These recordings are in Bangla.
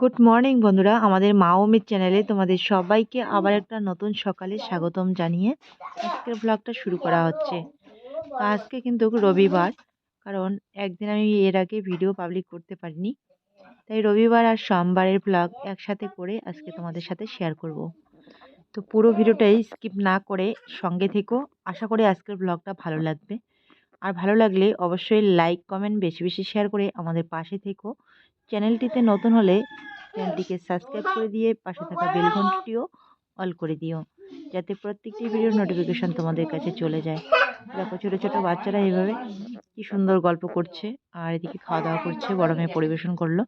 গুড মর্নিং বন্ধুরা। আমাদের মা অমিত চ্যানেলে তোমাদের সবাইকে আবার একটা নতুন সকালে স্বাগতম জানিয়ে আজকের ব্লগটা শুরু করা হচ্ছে। আজকে কিন্তু রবিবার, কারণ একদিন আমি এর আগে ভিডিও পাবলিক করতে পারিনি। তাই রবিবার আর সোমবারের ব্লগ একসাথে করে আজকে তোমাদের সাথে শেয়ার করব। তো পুরো ভিডিওটাই স্কিপ না করে সঙ্গে থেকো। আশা করি আজকের ব্লগটা ভালো লাগবে। আর ভালো লাগলে অবশ্যই লাইক কমেন্ট বেশি বেশি শেয়ার করে আমাদের পাশে থেকো। চ্যানেলটিতে নতুন হলে চ্যানেলটিকে সাবস্ক্রাইব করে দিয়ে পাশে থাকা বেল ঘন্টিটিও অল করে দিও যাতে প্রত্যেকটি ভিডিওর নোটিফিকেশন তোমাদের কাছে চলে যায়। দেখো ছোটো ছোটো বাচ্চারা এইভাবে কি সুন্দর গল্প করছে আর এদিকে খাওয়া দাওয়া করছে বড় মেয়ে পরিবেশন করল।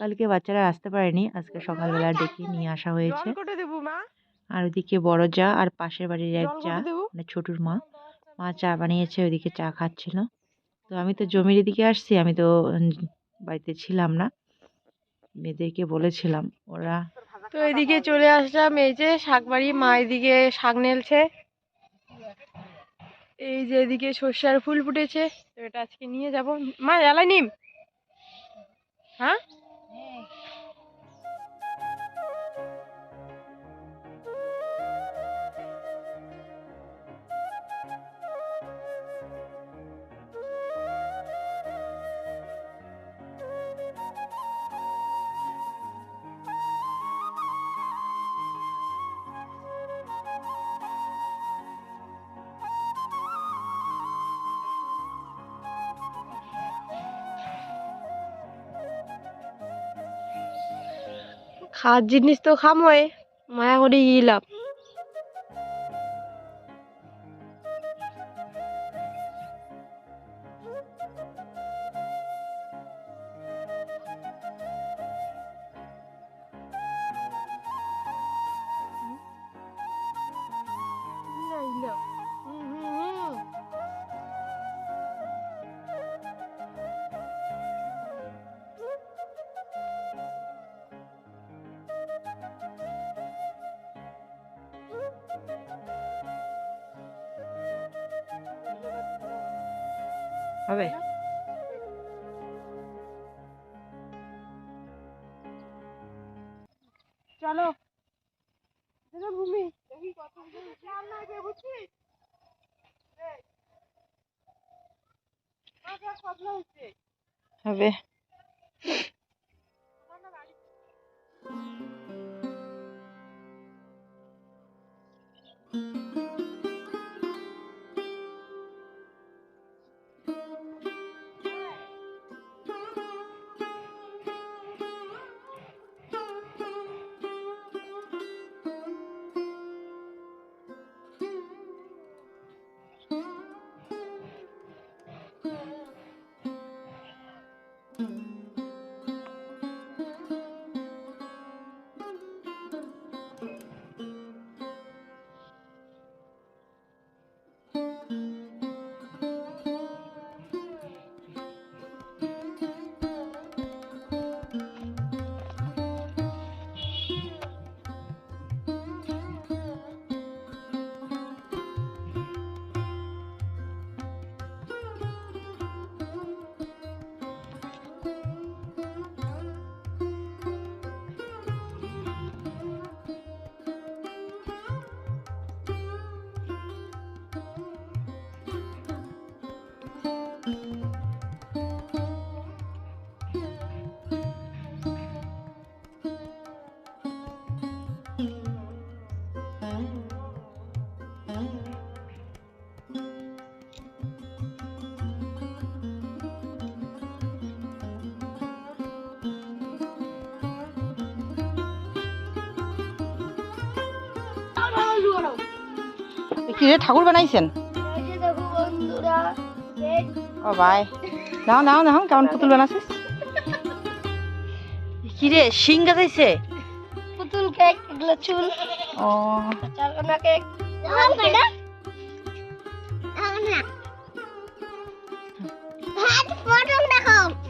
কালকে বাচ্চারা আসতে পারেনি আজকে সকালবেলা ডেকে নিয়ে আসা হয়েছে। আর ওদিকে বড় যা আর পাশের বাড়ির এক যা মানে ছোটুর মা। মা চা বানিয়েছে, ওইদিকে চা খাচ্ছিল। তো আমি তো জমির এদিকে আসছি, আমি তো বাড়িতে ছিলাম না। মেয়েদেরকে বলেছিলাম, ওরা তো এদিকে চলে আসলাম, এই যে শাকবাড়ি, মা এদিকে শাক নেলছে। এই যে এদিকে সর্ষার ফুল ফুটেছে, তো এটা আজকে নিয়ে যাব। মা জ্বালাই নিম। হ্যাঁ? খাওয়ার জিনিস তো খামোয়। মায়া করে গেলাম হবে। চলো। ভূমি দেখি কত বুঝছিস এই, মাছ আর কতলা হচ্ছে হবে কি রে ঠাকুর বানাইছেন? ও ভাই। নাও নাও নাও কেমন পুতুল বানাছিস? কি রে শিং গাজাইছে পুতুল কেক এগুলো চুল। ও। কেক।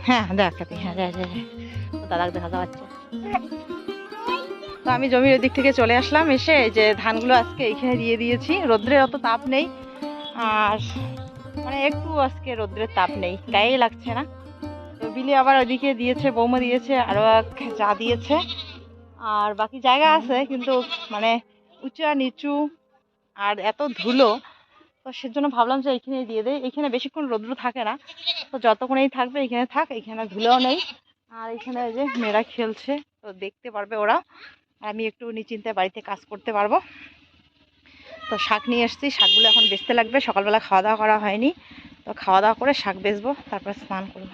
হ্যাঁ হ্যাঁ দেখ দেখ দেখা যাচ্ছে। তো আমি জমির ওই দিক থেকে চলে আসলাম, এসে যে ধানগুলো আজকে এইখানে দিয়ে দিয়েছি। রোদ্রের অত তাপ নেই, আর মানে একটু আজকে রোদ্রের তাপ নেই, গায়ে লাগছে না। তো বিলি আবার ওইদিকে দিয়েছে, বৌমা দিয়েছে, আরও এক যা দিয়েছে। আর বাকি জায়গা আছে, কিন্তু মানে উঁচু নিচু আর এত ধুলো, তো সেজন্য ভাবলাম যে এখানে দিয়ে দেয় এখানে বেশিক্ষণ রৌদ্র থাকে না, তো যতক্ষণেই থাকবে এখানে থাক, এখানে ধুলোও নেই। আর এখানে যে মেয়েরা খেলছে, তো দেখতে পারবে ওরা। আমি একটু নিশ্চিন্তে বাড়িতে কাজ করতে পারব। তো শাক নিয়ে এসেছি, শাকগুলো এখন বেচতে লাগবে, সকালবেলা খাওয়া দাওয়া করা হয়নি। তো খাওয়া দাওয়া করে শাক বেচবো, তারপর স্নান করব।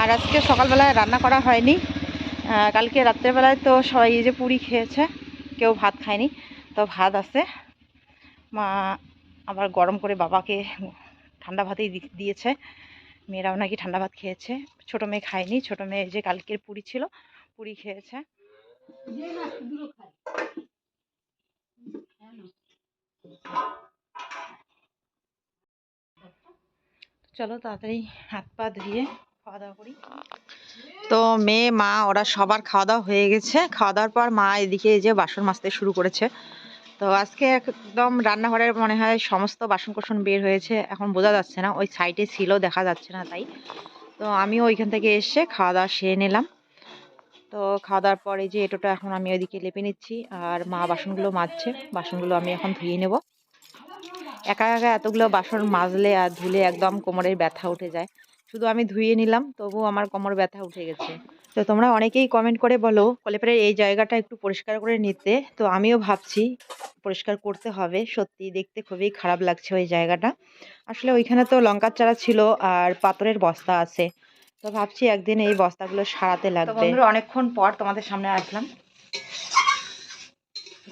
আর আজকে সকালবেলায় রান্না করা হয়নি। কালকে রাত্রেবেলায় তো সবাই এই যে পুরি খেয়েছে, কেউ ভাত খায়নি। তো ভাত আছে। মা আবার গরম করে বাবাকে ঠান্ডা ভাতেই দিয়েছে। মেয়েরাও নাকি ঠান্ডা ভাত খেয়েছে। ছোটো মেয়ে খায়নি, ছোটো মেয়ে যে কালকের পুরি ছিল, পুরি খেয়েছে। চলো তাড়াতাড়ি হাত পা ধুয়ে খাওয়া দাওয়া করি। তো মেয়ে, মা, ওরা সবার খাওয়া দাওয়া হয়ে গেছে। খাওয়া দাওয়ার পর মা এদিকে যে বাসন মাজতে শুরু করেছে। তো আজকে একদম রান্নাঘরের মনে হয় সমস্ত বাসন কোসন বের হয়েছে। এখন বোঝা যাচ্ছে না, ওই সাইডে ছিল, দেখা যাচ্ছে না তাই। তো আমিও ওইখান থেকে এসে খাওয়া দাওয়া সেরে নিলাম। তো খাওয়া দাওয়ার পরে যে এটোটা এখন আমি ওইদিকে লেপে নিচ্ছি, আর মা বাসনগুলো মাজছে, বাসনগুলো আমি এখন ধুয়ে নেব। একা একা এতগুলো বাসন মাজলে আর ধুলে একদম কোমরের ব্যথা উঠে যায়। শুধু আমি ধুয়ে নিলাম তবু আমার কোমর ব্যথা উঠে গেছে। তো তোমরা অনেকেই কমেন্ট করে বলো কলেপারের এই জায়গাটা একটু পরিষ্কার করে নিতে। তো আমিও ভাবছি পরিষ্কার করতে হবে। সত্যি দেখতে খুবই খারাপ লাগছে ওই জায়গাটা। আসলে ওইখানে তো লঙ্কার চারা ছিল আর পাথরের বস্তা আছে। তো ভাবছি একদিন এই বস্তাগুলো সারাতে লাগবে। বন্ধুরা অনেকক্ষণ পর তোমাদের সামনে আসলাম।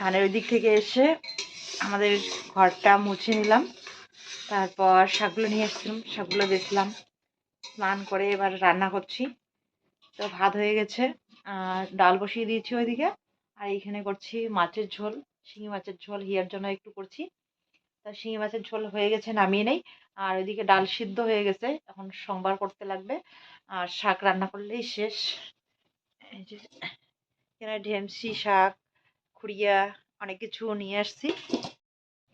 ধানের ওই দিক থেকে এসে আমাদের ঘরটা মুছে নিলাম। তারপর শাকগুলো নিয়ে এসেছিলাম শাকগুলো বেচলাম। স্নান করে এবার রান্না করছি। তো ভাত হয়ে গেছে, আর ডাল বসিয়ে দিয়েছি ওইদিকে। আর এইখানে করছি মাছের ঝোল, শিঙি মাছের ঝোল, হিয়ার জন্য একটু করছি। তা শিঙি মাছের ঝোল হয়ে গেছে, নামিয়ে নেই। আর ওইদিকে ডাল সিদ্ধ হয়ে গেছে, এখন সোমবার করতে লাগবে। আর শাক রান্না করলেই শেষ। এখানে ঢেমসি শাক, খুড়িয়া অনেক কিছু নিয়ে আসছি।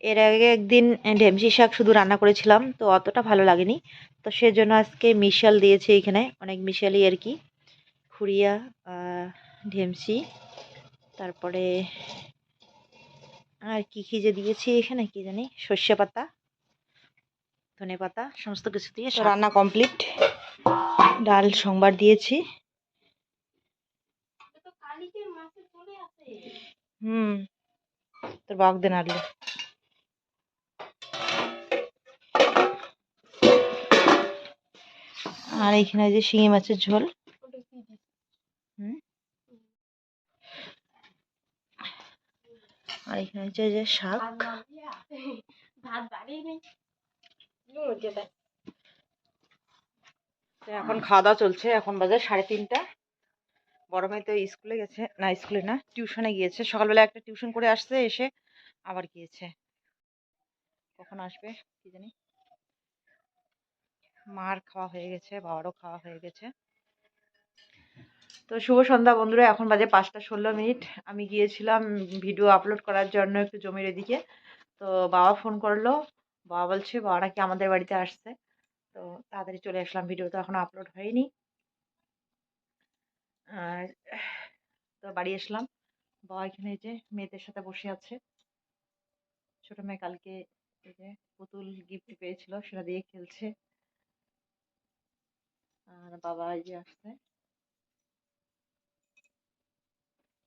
এর আগে একদিন ঢেমসি শাক শুধু রান্না করেছিলাম তো অতটা ভালো লাগেনি। তো সেজন্য আজকে মিশাল দিয়েছে এখানে অনেক মিশালি আর কি। খুড়িয়া ঢেমসি তারপরে আর কি কি যে দিয়েছি এখানে কি জানি সর্ষে পাতা ধনে পাতা সমস্ত কিছু দিয়ে রান্না কমপ্লিট। ডাল সোমবার দিয়েছি। হুম তোর বাঘ দেন আর এইখানে যে শিঙি মাছের ঝোল। আর এখানে হচ্ছে যে শাক। এখন খাওয়া দাওয়া চলছে, এখন বাজে সাড়ে তিনটা। বড় মেয়ে তো স্কুলে গেছে, না, স্কুলে না, টিউশনে গিয়েছে। সকালবেলা একটা টিউশন করে আসছে, এসে আবার গিয়েছে। কখন আসবে, কি জানি। মার খাওয়া হয়ে গেছে, বাবারও খাওয়া হয়ে গেছে। তো শুভ সন্ধ্যা বন্ধুরা, এখন বাজে পাঁচটা ষোলো মিনিট। আমি গিয়েছিলাম ভিডিও আপলোড করার জন্য একটু জমির এদিকে। তো বাবা ফোন করল, বাবা বলছে, বাবা নাকি আমাদের বাড়িতে আসছে। তো তাড়াতাড়ি চলে আসলাম, ভিডিও তো এখনও আপলোড হয়নি। আর তো বাড়ি আসলাম। বাবা এখানে যে মেয়েদের সাথে বসে আছে। ছোট মেয়ে কালকে পুতুল গিফট পেয়েছিল, সেটা দিয়ে খেলছে। আর বাবা এই যে আসছে।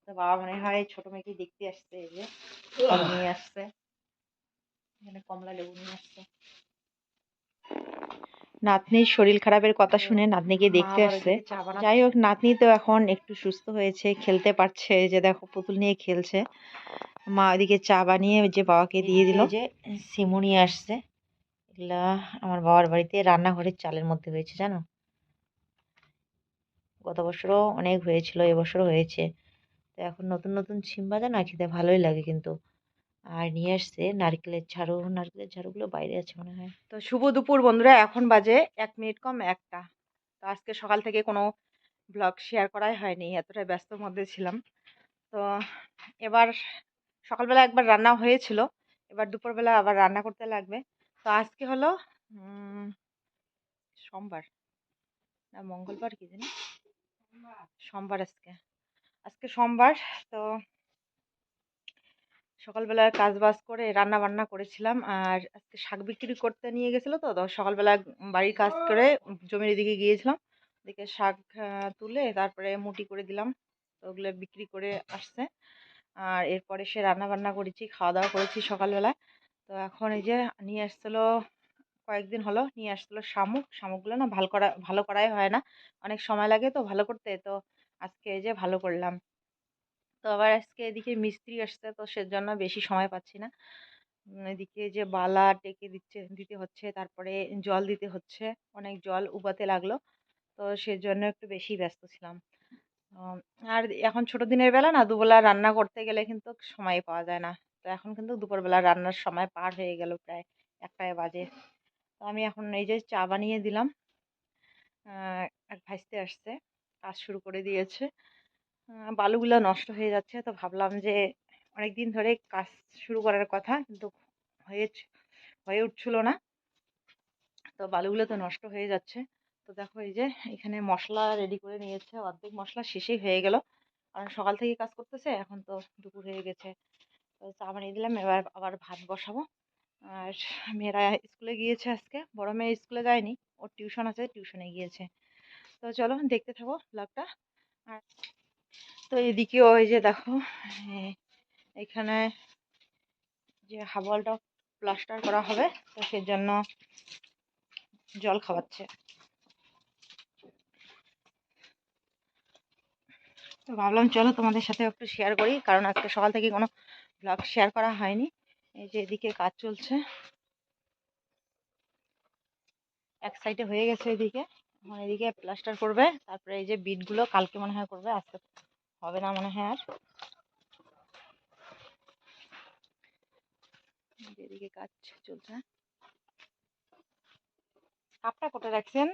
বাবা মনে হয় ছোট মেয়েকে দেখতে আসছে এই যে নিয়ে আসছে। এখানে কমলা লেবু নিয়ে আসছে। নাতনির শরীর খারাপের কথা শুনে নাতনিকে দেখতে আসছে। যাই হোক নাতনি তো এখন একটু সুস্থ হয়েছে খেলতে পারছে যে দেখো পুতুল নিয়ে খেলছে। মা ওইদিকে চা বানিয়ে যে বাবাকে দিয়ে দিল। যে সিমু নিয়ে আসছে। এগুলা আমার বাবার বাড়িতে রান্নাঘরের চালের মধ্যে হয়েছে জানো? গত বছরও অনেক হয়েছিল এবছরও হয়েছে। তো এখন নতুন নতুন সিম ভাজা না খেতে ভালোই লাগে কিন্তু। আর নিয়ে আসছে নারকেলের ঝাড়ু। নারকেলের ঝাড়ুগুলো বাইরে আছে মনে হয়। তো শুভ দুপুর বন্ধুরা, এখন বাজে এক মিনিট কম একটা। তো আজকে সকাল থেকে কোনো ব্লগ শেয়ার করাই হয়নি, এতটাই ব্যস্তর মধ্যে ছিলাম। তো এবার সকালবেলা একবার রান্না হয়েছিল, এবার দুপুরবেলা আবার রান্না করতে লাগবে। তো আজকে হলো সোমবার না মঙ্গলবার কি জানি? সোমবার আজকে। আজকে সোমবার তো সকালবেলা কাজ বাজ করে রান্না বান্না করেছিলাম আর আজকে শাক বিক্রি করতে নিয়ে গেছিল তো তো সকালবেলা বাড়ির কাজ করে জমির এদিকে গিয়েছিলাম। এদিকে শাক তুলে তারপরে মুটি করে দিলাম তো ওগুলো বিক্রি করে আসছে। আর এরপরে সে রান্না বান্না করেছি খাওয়া দাওয়া করেছি সকালবেলা তো এখন এই যে নিয়ে আসছিল কয়েকদিন হলো নিয়ে আসছিল শামুক। শামুকগুলো না ভালো করা, ভালো করাই হয় না। অনেক সময় লাগে তো ভালো করতে। তো আজকে এই যে ভালো করলাম। তো আবার আজকে এদিকে মিস্ত্রি আসছে তো সেজন্য বেশি সময় পাচ্ছি না। এদিকে যে বালা টেকে দিচ্ছে, দিতে হচ্ছে, তারপরে জল দিতে হচ্ছে। অনেক জল উবাতে লাগল। তো সেজন্য একটু বেশি ব্যস্ত ছিলাম। আর এখন ছোট দিনের বেলা না দুবেলা রান্না করতে গেলে কিন্তু সময় পাওয়া যায় না। তো এখন কিন্তু দুপুরবেলা রান্নার সময় পার হয়ে গেল প্রায় একটায় বাজে। তো আমি এখন এই যে চা বানিয়ে দিলাম। এক ভাইস্তে আসছে। কাজ শুরু করে দিয়েছে। বালুগুলো নষ্ট হয়ে যাচ্ছে তো ভাবলাম যে অনেক দিন ধরে কাজ শুরু করার কথা কিন্তু হয়ে হয়ে উঠছিল না। তো বালুগুলো তো নষ্ট হয়ে যাচ্ছে। তো দেখো এই যে এখানে মশলা রেডি করে নিয়েছে। অর্ধেক মশলা শেষেই হয়ে গেল। কারণ সকাল থেকে কাজ করতেছে। এখন তো দুপুর হয়ে গেছে। তো চা বানিয়ে দিলাম। এবার আবার ভাত বসাবো। আর মেয়েরা স্কুলে গিয়েছে আজকে। বড় মেয়ে স্কুলে যায়নি, ওর টিউশন আছে, টিউশনে গিয়েছে। তো চলো দেখতে থাকো ব্লগটা। আর তো এদিকে ওই যে দেখো এখানে যে হাবলটা প্লাস্টার করা হবে, তো সেজন্য জল খাওয়াচ্ছে। তো ভাবলাম চলো তোমাদের সাথে একটু শেয়ার করি, কারণ আজকে সকাল থেকে কোনো ব্লগ শেয়ার করা হয়নি। এই যে এদিকে কাজ চলছে। এক সাইডে হয়ে গেছে এদিকে। এখন এদিকে প্লাস্টার করবে, তারপরে এই যে বিটগুলো কালকে মনে হয় করবে, আজকে হবে না মনে হয় আর। এদিকে কাজ চলছে। কাপটা কোটে রাখছেন?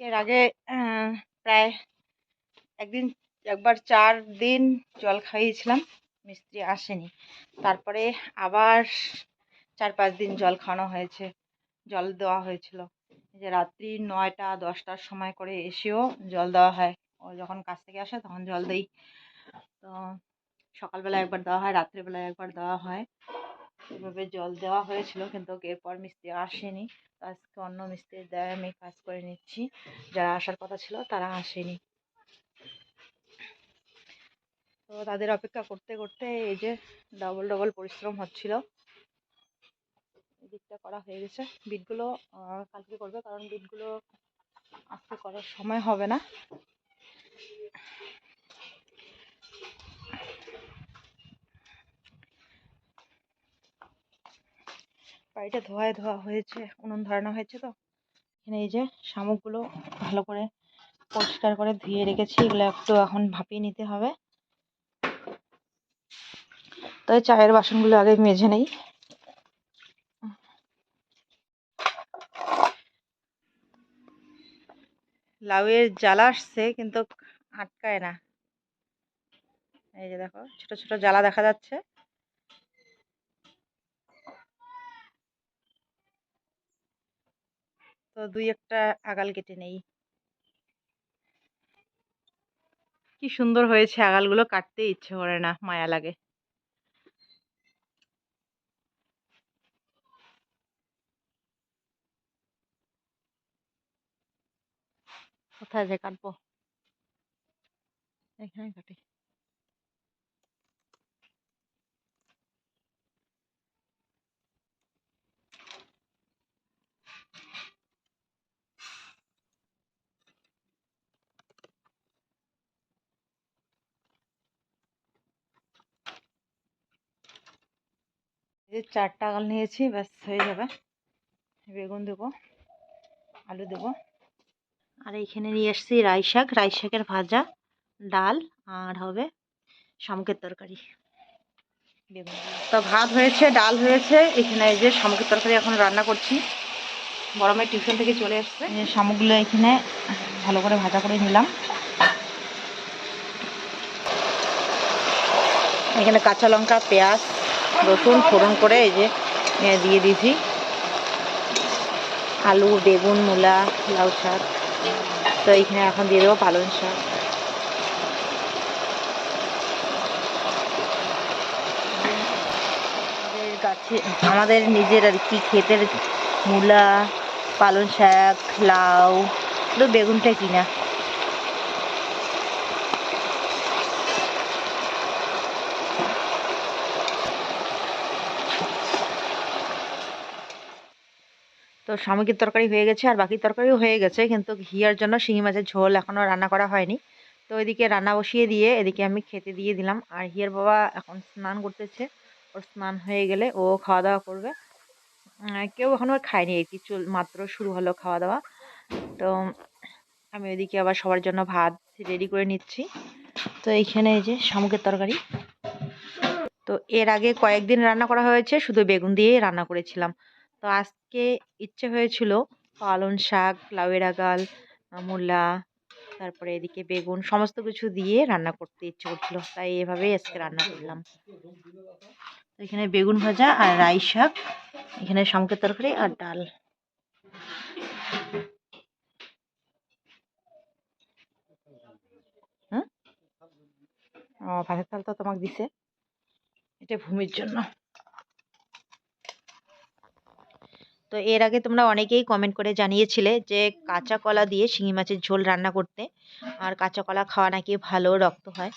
এর আগে প্রায় একদিন, একবার চার দিন জল খাইয়েছিলাম, মিস্ত্রি আসেনি। তারপরে আবার চার পাঁচ দিন জল খাওয়ানো হয়েছে, জল দেওয়া হয়েছিল। যে রাত্রি নয়টা, দশটার সময় করে এসেও জল দেওয়া হয়। ও যখন কাছ থেকে আসে তখন জল দেই। তো সকালবেলা একবার দেওয়া হয় রাত্রিবেলা একবার দেওয়া হয়। এভাবে জল দেওয়া হয়েছিল কিন্তু এরপর মিস্ত্রি আসেনি। আজকে অন্য মিস্ত্রির দ্বারা আমি কাজ করে নিচ্ছি। যারা আসার কথা ছিল তারা আসেনি। তো তাদের অপেক্ষা করতে করতে এই যে ডবল ডবল পরিশ্রম হচ্ছিল। এদিকটা করা হয়ে গেছে। বিটগুলো কালকে করবে কারণ বিটগুলো আজকে করার সময় হবে না। বাড়িটা ধোয়ায় ধোয়া হয়েছে, উনুন ধরানো হয়েছে তো। এখানে এই যে শামুকগুলো ভালো করে পরিষ্কার করে ধুয়ে রেখেছি, এগুলো একটু এখন ভাপিয়ে নিতে হবে। তো এই চায়ের বাসনগুলো আগে মেজে নেই। লাউয়ের জ্বালা আসছে, কিন্তু আটকায় না। এই যে দেখো, ছোট ছোট জ্বালা দেখা যাচ্ছে। তো দুই একটা আগাল কেটে নেই। কি সুন্দর হয়েছে, আগালগুলো কাটতে ইচ্ছে করে না, মায়া লাগে। কোথায় যে কাটবো? এখানে কাটি। এই চারটা আগাল নিয়েছি, ব্যাস হয়ে যাবে। বেগুন দেবো, আলু দেবো। আর এইখানে নিয়ে এসেছি রাই শাক। রাই শাকের ভাজা, ডাল আর হবে শামুকের তরকারি। বেগুন তো ভাত হয়েছে, ডাল হয়েছে। এখানে এই যে শামুকের তরকারি এখন রান্না করছি। মেয়ে টিউশন থেকে চলে এসছে। শামুকগুলো এখানে ভালো করে ভাজা করে নিলাম। এখানে কাঁচা লঙ্কা, পেঁয়াজ রসুন ফোড়ন করে এই যে দিয়ে দিয়েছি। আলু, বেগুন, মূলা, লাউ শাক। তো এইখানে এখন দিয়ে দেবো পালং শাক। আমাদের গাছে, আমাদের নিজের আর কি ক্ষেতের মূলা, পালং শাক, লাউ বেগুনটা কিনা। তো শামুকের তরকারি হয়ে গেছে আর বাকি তরকারিও হয়ে গেছে, কিন্তু ঘিয়ার জন্য শিঙি মাছের ঝোল এখনও রান্না করা হয়নি। তো এদিকে রান্না বসিয়ে দিয়ে এদিকে আমি খেতে দিয়ে দিলাম। আর হিয়ার বাবা এখন স্নান করতেছে, ওর স্নান হয়ে গেলে ও খাওয়া দাওয়া করবে। কেউ এখনও খায়নি আর কি মাত্র শুরু হলো খাওয়া দাওয়া। তো আমি ওইদিকে আবার সবার জন্য ভাত রেডি করে নিচ্ছি। তো এইখানে এই যে শামুকের তরকারি। তো এর আগে কয়েকদিন রান্না করা হয়েছে, শুধু বেগুন দিয়েই রান্না করেছিলাম। তো আজকে ইচ্ছে হয়েছিল পালং শাক, লাউয়ের আগাল, মূলা, তারপরে এদিকে বেগুন সমস্ত কিছু দিয়ে রান্না করতে ইচ্ছে করছিল। তাই এভাবেই আজকে রান্না করলাম। এখানে বেগুন ভাজা আর রাই শাক, এখানে শামুকের তরকারি আর ডাল। হুম ও, ভাতের থাল তো তোমাকে দিছে। এটা ভূমির জন্য। তো এর আগে তোমরা অনেকেই কমেন্ট করে জানিয়েছিলে যে কাঁচা কলা দিয়ে শিঙি মাছের ঝোল রান্না করতে। আর কাঁচা কলা খাওয়া নাকি ভালো রক্ত হয়।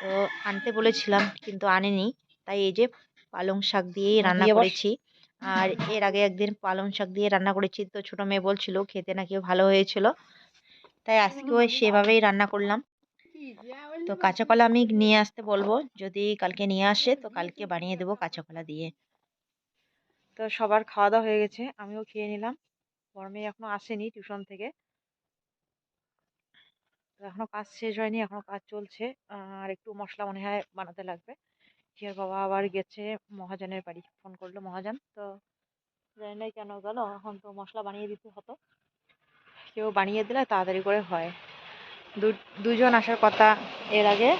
তো আনতে বলেছিলাম কিন্তু আনেনি। তাই এই যে পালং শাক দিয়েই রান্না করেছি। আর এর আগে একদিন পালং শাক দিয়ে রান্না করেছি। তো ছোটো মেয়ে বলছিল খেতে নাকি ভালো হয়েছিল। তাই আজকেও সেভাবেই রান্না করলাম। তো কাঁচা কলা আমি নিয়ে আসতে বলব। যদি কালকে নিয়ে আসে তো কালকে বানিয়ে দেবো কাঁচা কলা দিয়ে। তো সবার খাওয়া দাওয়া হয়ে গেছে, আমিও খেয়ে নিলাম। বড় মেয়ে এখনও আসেনি টিউশন থেকে। তো এখনও কাজ শেষ হয়নি, এখনও কাজ চলছে। আর একটু মশলা মনে হয় বানাতে লাগবে। হিয়ার বাবা আবার গেছে মহাজনের বাড়ি, ফোন করল মহাজন। তো জানি না কেন গেল, এখন তো মশলা বানিয়ে দিতে হতো। কেউ বানিয়ে দিলে তাড়াতাড়ি করে হয়। দুজন আসার কথা এর আগে।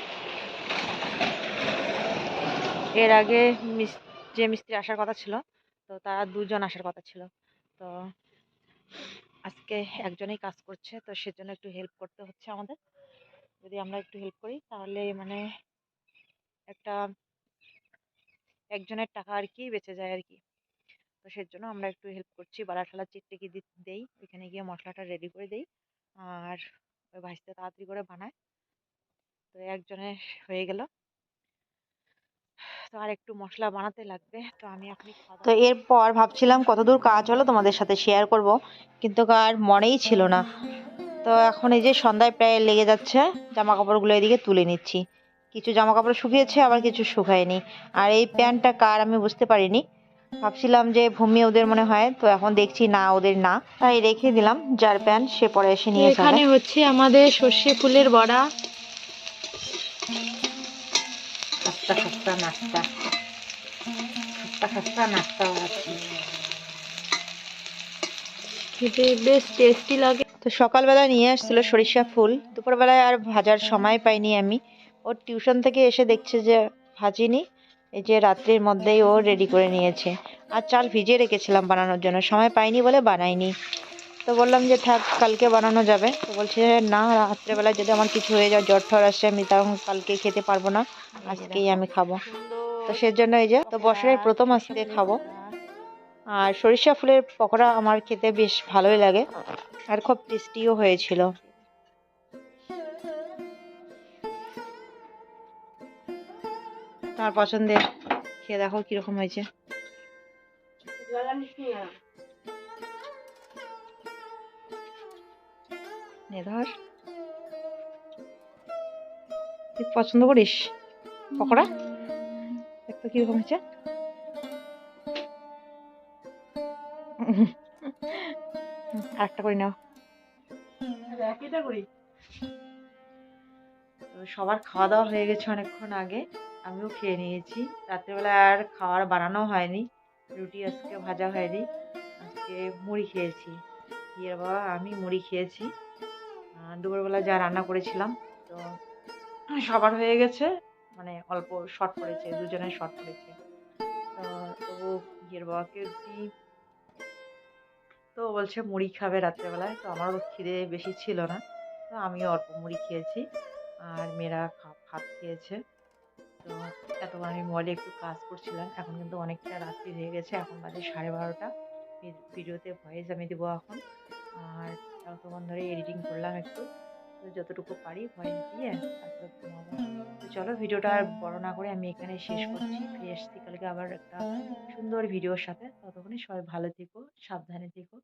এর আগে যে মিস্ত্রি আসার কথা ছিল তো তারা দুজন আসার কথা ছিল। তো আজকে একজনেই কাজ করছে, তো সেজন্য একটু হেল্প করতে হচ্ছে আমাদের। যদি আমরা একটু হেল্প করি, তাহলে মানে একটা একজনের টাকা আর কি বেঁচে যায় আর কি। তো সেজন্য আমরা একটু হেল্প করছি বালা ঠালা চিটটিকি দেই। ওইখানে গিয়ে মশলাটা রেডি করে দেই। আর ওই ভাজতে তাড়াতাড়ি করে বানায়। তো একজনের হয়ে গেল। তো আর একটু মশলা বানাতে লাগবে। তো আমি এখনই তো এরপর ভাবছিলাম কতদূর কাজ হলো তোমাদের সাথে শেয়ার করব কিন্তু আর মনেই ছিল না। তো এখন এই যে সন্ধ্যায় প্রায় লেগে যাচ্ছে জামা কাপড়গুলো এদিকে তুলে নিচ্ছি। কিছু জামা কাপড় শুকিয়েছে আবার কিছু শুকায়নি। আর এই প্যান্টটা কার আমি বুঝতে পারিনি। ভাবছিলাম যে ভূমি ওদের মনে হয় তো এখন দেখছি না ওদের না। তাই রেখে দিলাম যার প্যান্ট সে পরে এসে নিয়ে এখানে হচ্ছে আমাদের সর্ষে ফুলের বড়া। খাস্তা খাস্তা নাস্তা খাস্তা খাস্তা নাস্তা আছে খেতে বেশ টেস্টি লাগে। তো সকালবেলা নিয়ে আসছিল সরিষা ফুল। দুপুরবেলায় আর ভাজার সময় পাইনি আমি। ওর টিউশন থেকে এসে দেখছে যে ভাজিনি। এই যে রাত্রির মধ্যেই ও রেডি করে নিয়েছে। আর চাল ভিজিয়ে রেখেছিলাম বানানোর জন্য। সময় পাইনি বলে বানাইনি। তো বললাম যে, থাক, কালকে বানানো যাবে। তো বলছে, না, রাত্রেবেলায় যদি আমার কিছু হয়ে যায়, জ্বর ঠর আসে আমি তখন কালকে খেতে পারব না। আজকেই আমি খাব। তো সেজন্য এই যে, তো বছরের প্রথম আজকে খাব। আর সরিষা ফুলের পকোড়া আমার খেতে বেশ ভালোই লাগে। আর খুব টেস্টিও হয়েছিল। তার পছন্দের। খেয়ে দেখো কীরকম হয়েছে। নে ধর তুই পছন্দ করিস পকোড়া? দেখ তো কীরকম হয়েছে। আরেকটা করে নাও। সবার খাওয়া দাওয়া হয়ে গেছে অনেকক্ষণ আগে। আমিও খেয়ে নিয়েছি। রাত্রেবেলা আর খাওয়ার বানানো হয়নি। রুটি আজকে ভাজা হয়নি। আজকে মুড়ি খেয়েছি। ইয়ের বাবা আমি মুড়ি খেয়েছি। দুপুরবেলা যা রান্না করেছিলাম, তো সবার হয়ে গেছে মানে অল্প শর্ট পড়েছে দুজনের শর্ট পড়েছে তো তবু ইয়ের বাবাকে দিই তো বলছে মুড়ি খাবে রাত্রেবেলায়, তো আমারও খিদে বেশি ছিল না, তো আমিও অল্প মুড়ি খেয়েছি, আর মেয়েরা ভাত খেয়েছে। তো এতক্ষণ আমি মলে একটু কাজ করছিলাম, এখন কিন্তু অনেকটা রাত্রি হয়ে গেছে, এখন বাজে সাড়ে বারোটা। ভিডিওতে ভয়েস আমি দেবো এখন, আর তখন ধরে এডিটিং করলাম একটু। যতটুকু পারি ভয়েস দিয়ে তারপরে তো চলো ভিডিওটা আর বড় না করে আমি এখানে শেষ করছি। ফিরে আসছি কালকে আবার একটা সুন্দর ভিডিওর সাথে। ততক্ষণে সবাই ভালো থেকো, সাবধানে থেকো।